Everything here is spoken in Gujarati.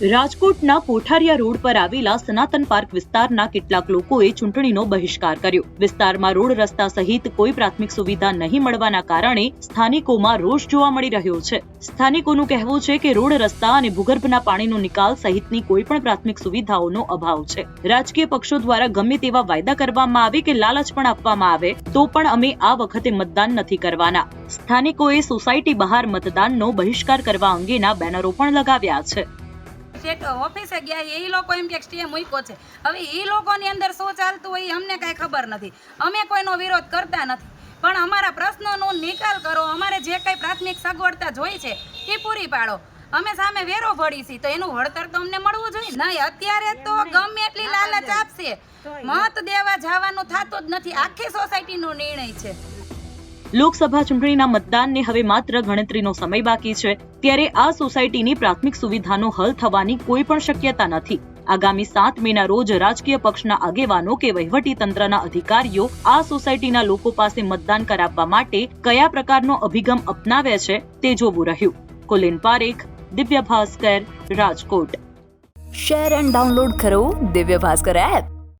રાજકોટના પોઠારિયા રોડ પર આવેલા સનાતન પાર્ક વિસ્તારના કેટલાક લોકોએ ચૂંટણીનો બહિષ્કાર કર્યો. વિસ્તારમાં રોડ રસ્તા સહિત કોઈ પ્રાથમિક સુવિધા નહીં મળવાના કારણે સ્થાનિકોમાં રોષ જોવા મળી રહ્યો છે. સ્થાનિકોનું કહેવું છે કે રોડ રસ્તા અને ભૂગર્ભના પાણીનો નિકાલ સહિતની કોઈ પણ પ્રાથમિક સુવિધાઓનો અભાવ છે. રાજકીય પક્ષો દ્વારા ગમે તેવા વાયદા કરવામાં આવે કે લાલચ પણ આપવામાં આવે, તો પણ અમે આ વખતે મતદાન નથી કરવાના. સ્થાનિકોએ સોસાયટી બહાર મતદાનનો બહિષ્કાર કરવા અંગેના બેનરો પણ લગાવ્યા છે. શેઠ ઓફિસે ગયા એ લોકો એમ કે સ્ટે મૂક્યો છે. હવે એ લોકોની અંદર શું ચાલતું હોય એ અમને કાંઈ ખબર નથી. અમે કોઈનો વિરોધ કરતા નથી. પણ અમારા પ્રશ્નોનો નિકાલ કરો અમારે જે કંઈ પ્રાથમિક સગવડતા જોઈ છે એ પૂરી પાડો. અમે સામે વેરો ભરી છીએ તો એનું વળતર તો અમને મળવું જોઈએ. નહીં અત્યારે તો ગમે એટલી લાલચ આપશે. મત દેવા જવાનું થતું જ નથી. આખી સોસાયટીનો નિર્ણય છે. લોકસભા ચૂંટણીના મતદાનને હવે માત્ર ગણતરીનો સમય બાકી છે, ત્યારે આ સોસાયટીની પ્રાથમિક સુવિધાનો હલ થવાની કોઈ પણ શક્યતા નથી. આગામી સાત મેના રોજ રાજકીય પક્ષના આગેવાનો કે વહીવટી તંત્રના અધિકારીઓ આ સોસાયટીના લોકો પાસે મતદાન કરાવવા માટે કયા પ્રકારનો અભિગમ અપનાવે છે, તે જોવું રહ્યું. Kulin Parekh, Divya Bhaskar, Rajkot. Share and download કરો દિવ્ય ભાસ્કર એપ.